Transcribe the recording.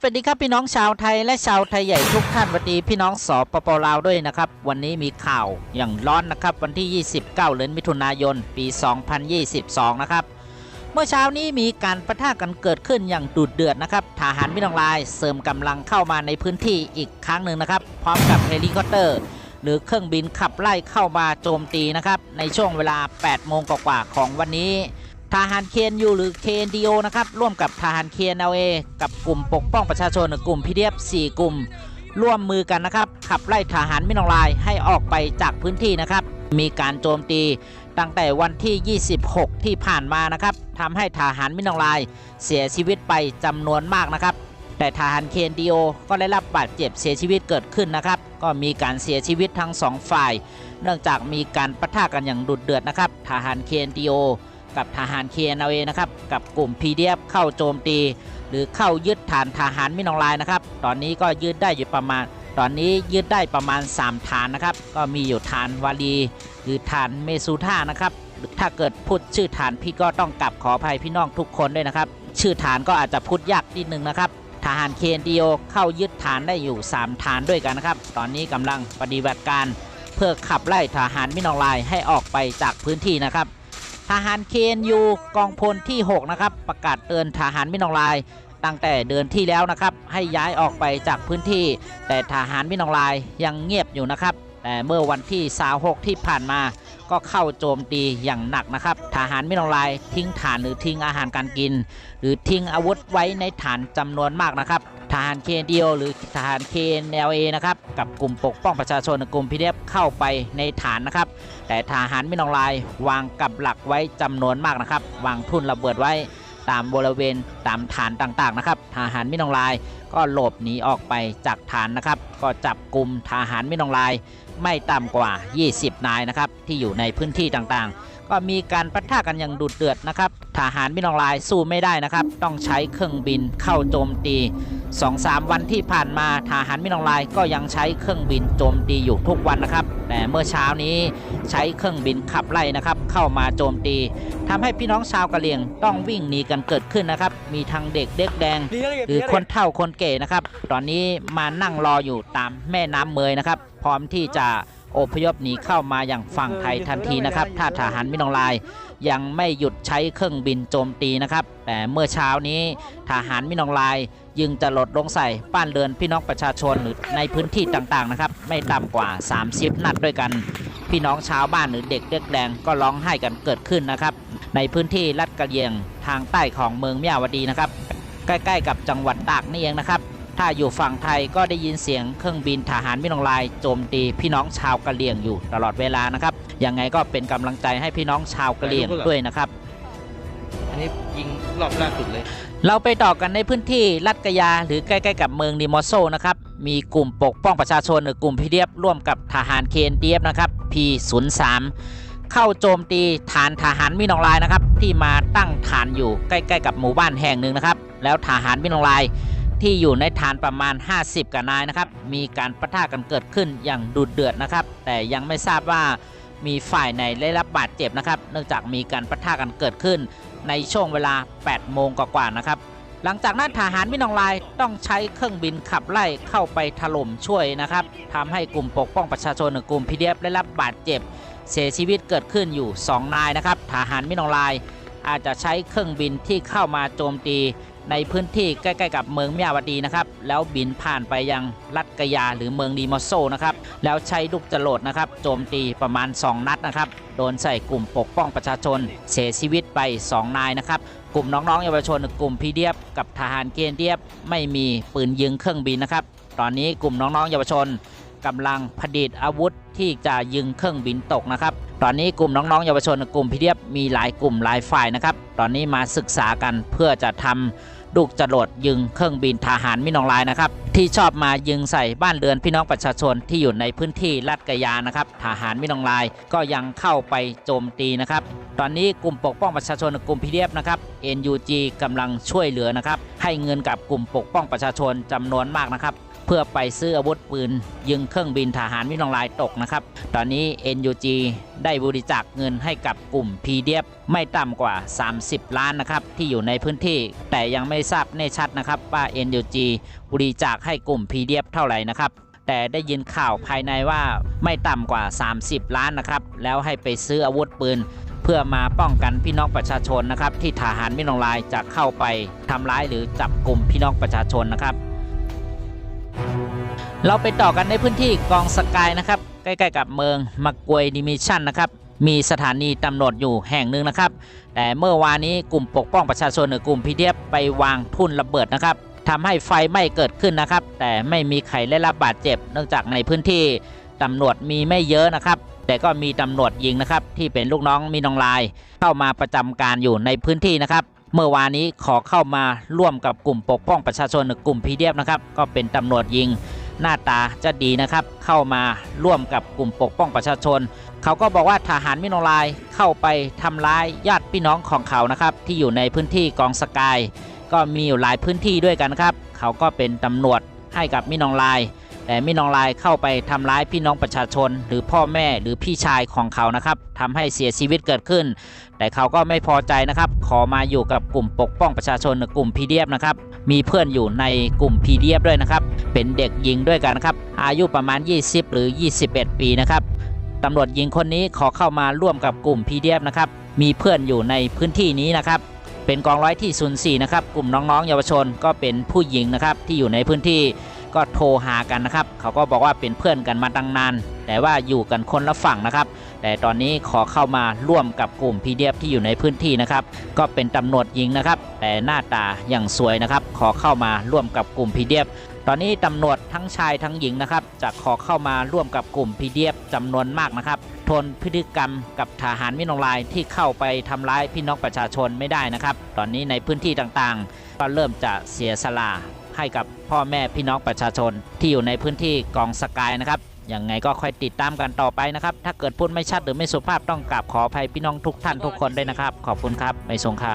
สวัสดีครับพี่น้องชาวไทยและชาวไทยใหญ่ทุกท่านสวัสดีพี่น้องสปปลาวด้วยนะครับ วันนี้มีข่าวอย่างร้อนนะครับ วันที่ 29เดือนมิถุนายน ปี 2022 นะครับ เมื่อเช้านี้มีการประทะกันเกิดขึ้นอย่างดุเดือดนะครับทหารมินองลายเสริมกำลังเข้ามาในพื้นที่อีกครั้งหนึ่งนะครับ พร้อมกับเฮลิคอปเตอร์ หรือเครื่องบินขับไล่เข้ามาโจมตีนะครับในช่วงเวลา 8 โมงกว่าของวันนี้ ทหารเคนยูหรือ KNDO นะครับ ร่วมกับทหาร KNLA กับกลุ่มปกป้องประชาชนหรือกลุ่ม PDF 4กลุ่ม ร่วมมือกันนะครับ ขับไล่ทหารมินองลายให้ออกไปจากพื้นที่นะครับ มีการโจมตีตั้งแต่วันที่ 26 ที่ผ่านมานะครับทำให้ทหารมินองลาย เสียชีวิตไปจำนวนมากนะครับ แต่ทหาร KNDO ก็ได้รับบาดเจ็บเสียชีวิตเกิดขึ้นนะครับ ก็มีการเสียชีวิตทั้งสองฝ่าย เนื่องจากมีการปะทะกันอย่างดุเดือดนะครับ ทหาร KNDO กับทหาร KNLA นะครับกับกลุ่ม PDF เข้าโจมตี หรือเข้ายึดฐานทหารมินองลายนะครับตอนนี้ก็ยึดได้อยู่ประมาณ ตอนนี้ยึดได้ประมาณ 3 ฐานนะครับก็มีอยู่ฐานวาลีหรือฐานเมซูท่านะครับถ้าเกิดพูดชื่อฐานพี่ก็ต้องกลับขออภัยพี่น้องทุกคนด้วยนะครับ ชื่อฐานก็อาจจะพูดยากนิดนึงนะครับทหารเคนดีโอเข้ายึดฐานได้อยู่ 3 ฐานด้วยกันนะครับ ตอนนี้กำลังปฏิบัติการ เพื่อขับไล่ทหารมินองลายให้ออกไปจากพื้นที่นะครับ ทหารเคนยูกองพลที่ 6 นะครับ ประกาศเตือนทหารมินองลาย ตั้งแต่เดือนที่แล้วนะครับ ให้ย้ายออกไปจากพื้นที่ แต่ทหารมินองลายยังเงียบอยู่นะครับ แต่เมื่อวันที่26ที่ผ่านมาก็เข้าโจมตีอย่างหนักนะครับทหารมินองลายทิ้งฐานหรือทิ้งอาหารการกิน หรือทิ้งอาวุธไว้ในฐานจำนวนมากนะครับทหารเคนเดียวหรือทหารเคนเอลเอนะครับกับกลุ่มปกป้องประชาชนกลุ่มพีเดฟเข้าไปในฐานนะครับ แต่ทหารมินองลายวางกับหลักไว้จำนวนมากนะครับ วางทุ่นระเบิดไว้ตามบริเวณตามฐานต่างๆนะครับทหารมินองลายก็หลบหนีออกไปจากฐานนะครับ ก็จับกลุ่มทหารมินองลาย ไม่ต่ำกว่า 20 นายนะครับที่อยู่ในพื้นที่ต่างๆ ก็มีการปะทะกันอย่างดุเดือดนะครับทหารมิลองลายสู้ไม่ได้นะครับ ต้องใช้เครื่องบินเข้าโจมตี สองสามวันที่ผ่านมาทหารมินองลายก็ยังใช้เครื่องบินโจมตีอยู่ทุกวันนะครับ แต่เมื่อเช้านี้ใช้เครื่องบินขับไล่นะครับ เข้ามาโจมตีทำให้พี่น้องชาวกะเหรี่ยงต้องวิ่งหนีกันเกิดขึ้นนะครับ มีทั้งเด็กเด็กแดง หรือคนเฒ่าคนเก่นะครับ ตอนนี้มานั่งรออยู่ตามแม่น้ำเมยนะครับ พร้อมที่จะ อพยพหนีเข้ามาอย่างฝั่งไทยทันทีนะครับถ้าทหารมินองลายยังไม่หยุดใช้เครื่องบินโจมตีนะครับ แต่เมื่อเช้านี้ทหารมินองลายยึงจะลดลงใส่บ้านเรือนพี่น้องประชาชนหรือในพื้นที่ต่างๆนะครับ ไม่ต่ำกว่า 30 นัดด้วยกัน พี่น้องชาวบ้านหรือเด็กเด็กแดงก็ร้องไห้กันเกิดขึ้นนะครับ ในพื้นที่ลัดกระเยียงทางใต้ของเมืองมิยาวดีนะครับ ใกล้ ๆ กับจังหวัดตากนี่เองนะครับ ถ้าอยู่ฝั่งไทยก็ได้ยินเสียงเครื่องบินทหารมินองลายโจมตีพี่น้องชาวกะเหรี่ยงอยู่ตลอดเวลานะครับยังไงก็เป็นกำลังใจให้พี่น้องชาวกะเหรี่ยงด้วยนะครับอันนี้ยิงรอบล่าสุดเลย เราไปต่อกันในพื้นที่ลัดกะยาหรือใกล้ๆกับเมืองนิโมโซนะครับมีกลุ่มปกป้องประชาชนหรือกลุ่มพีเดียร่วมกับทหารเคนเดียบนะครับ P03 เข้าโจมตีฐานทหารมินองลายนะครับ ที่มาตั้งฐานอยู่ใกล้ ๆ กับหมู่บ้านแห่งหนึ่งนะครับ แล้วทหารมินองลาย ที่อยู่ในฐานประมาณ 50กับนายนะครับ มีการประทะกันเกิดขึ้นอย่างดุเดือดนะครับ แต่ยังไม่ทราบว่ามีฝ่ายไหนได้รับบาดเจ็บนะครับ เนื่องจากมีการประทะกันเกิดขึ้น ในช่วงเวลา 8 โมงกว่าๆนะครับ หลังจากนั้นทหารมินองลายต้องใช้เครื่องบินขับไล่เข้าไปถล่มช่วยนะครับทำให้กลุ่มปกป้องประชาชนกลุ่มพีเดียได้รับบาดเจ็บ เสียชีวิตเกิดขึ้นอยู่ 2 นายนะครับ ทหารมินองลายอาจจะใช้เครื่องบินที่เข้ามาโจมตี ในพื้นที่ใกล้ๆกับเมืองมิยาวดีนะครับแล้วบินผ่านไปยังรัฐกยาหรือเมืองดีมอโซนะครับแล้วใช้ลูกจรวดนะครับโจมตีประมาณ 2 นัดนะครับโดนใส่กลุ่มปกป้องประชาชน เสียชีวิตไป 2 นายนะครับกลุ่มน้องๆเยาวชนกลุ่มพีเดียบกับทหารเกณฑ์เดียบไม่มีปืนยิงเครื่องบินนะครับตอนนี้กลุ่มน้องๆเยาวชนกำลังผลิตอาวุธที่จะยิงเครื่องบินตกนะครับ ตอนนี้กลุ่มน้องๆเยาวชนกลุ่มพีเดียบมีหลายกลุ่มหลายฝ่ายนะครับ ตอนนี้มาศึกษากันเพื่อจะทำ ลูกจรวดยิงเครื่องบินทหารมินองลายนะครับที่ชอบมายิงใส่บ้านเรือนพี่น้องประชาชนที่อยู่ในพื้นที่ลาดกะยานะครับทหารมินองลายก็ยังเข้าไปโจมตีนะครับตอนนี้กลุ่มปกป้องประชาชนกลุ่มพีเดียบนะครับ NUG กำลังช่วยเหลือนะครับให้เงินกับกลุ่มปกป้องประชาชนจำนวนมากนะครับ เพื่อไปซื้ออาวุธปืน ยิงเครื่องบินทหารมินองลายตกนะครับ ตอนนี้ NUG ได้บริจาคเงินให้กับกลุ่ม PDF ไม่ต่ำกว่า 30 ล้านนะครับ ที่อยู่ในพื้นที่ แต่ยังไม่ทราบแน่ชัดนะครับว่า NUG บริจาคให้กลุ่ม PDF เท่าไหร่นะครับแต่ได้ยินข่าวภายในว่าไม่ต่ำกว่า 30 ล้านนะครับ แล้วให้ไปซื้ออาวุธปืน เพื่อมาป้องกันพี่น้องประชาชนนะครับ ที่ทหารมินองลายจะเข้าไปทำร้ายหรือจับกลุ่มพี่น้องประชาชนนะครับ เราไปต่อกันในพื้นที่กองสกายนะครับ ใกล้ๆกับเมืองมักกวยดิมิชันนะครับมีสถานีตำรวจอยู่แห่งหนึ่งนะครับ แต่เมื่อวานนี้กลุ่มปกป้องประชาชนหรือกลุ่มพีเดียไปวางทุ่นระเบิดนะครับทำให้ไฟไหม้เกิดขึ้นนะครับ แต่ไม่มีใครได้รับบาดเจ็บ เนื่องจากในพื้นที่ตำรวจมีไม่เยอะนะครับ แต่ก็มีตำรวจยิงนะครับ ที่เป็นลูกน้องมีน้องลาย เข้ามาประจำการอยู่ในพื้นที่นะครับ เมื่อวานนี้ขอเข้ามาร่วมกับกลุ่มปกป้องประชาชนหรือกลุ่มพีเดียนะครับ ก็เป็นตำรวจยิง หน้าตาจะดีนะครับ เข้ามาร่วมกับกลุ่มปกป้องประชาชน เขาก็บอกว่าทหารมิโนลายเข้าไปทำร้ายญาติพี่น้องของเขานะครับ ที่อยู่ในพื้นที่กองสกาย ก็มีอยู่หลายพื้นที่ด้วยกันครับ เขาก็เป็นตำรวจให้กับมิโนลาย แต่มินองลายเข้าไปทำร้ายพี่น้องประชาชน หรือพ่อแม่หรือพี่ชายของเขานะครับทำให้เสียชีวิตเกิดขึ้น แต่เขาก็ไม่พอใจนะครับ ขอมาอยู่กับกลุ่มปกป้องประชาชนหรือกลุ่ม PDF นะครับมีเพื่อนอยู่ในกลุ่ม PDF ด้วยนะครับ เป็นเด็กยิงด้วยกันนะครับ อายุประมาณ 20 หรือ 21 ปีนะครับตำรวจหญิงคนนี้ขอเข้ามาร่วมกับกลุ่ม PDF นะครับมีเพื่อนอยู่ในพื้นที่นี้นะครับเป็นกองร้อยที่04นะครับกลุ่มน้องๆ เยาวชนก็เป็นผู้หญิงนะครับที่อยู่ในพื้นที่ ก็โทรหากันนะครับ เขาก็บอกว่าเป็นเพื่อนกันมาตั้งนาน แต่ว่าอยู่กันคนละฝั่งนะครับ แต่ตอนนี้ขอเข้ามาร่วมกับกลุ่ม PDF ที่อยู่ในพื้นที่นะครับ ก็เป็นตำรวจหญิงนะครับ แต่หน้าตาอย่างสวยนะครับ ขอเข้ามาร่วมกับกลุ่ม PDF ตอนนี้ตำรวจทั้งชายทั้งหญิงนะครับ จะขอเข้ามาร่วมกับกลุ่ม PDF จำนวนมากนะครับ ทนพฤติกรรมกับทหารมินองลายที่เข้าไปทำร้ายพี่น้องประชาชนไม่ได้นะครับ ตอนนี้ในพื้นที่ต่างๆ ก็เริ่มจะเสียสละ ให้กับพ่อแม่พี่น้องประชาชน ที่อยู่ในพื้นที่กองสกายนะครับยังไงก็ค่อยติดตามกันต่อไปนะครับ ถ้าเกิดพูดไม่ชัดหรือไม่สุภาพต้องกราบขออภัยพี่น้องทุกท่านทุกคนด้วยนะครับ ขอบคุณครับ ไม่สงค่า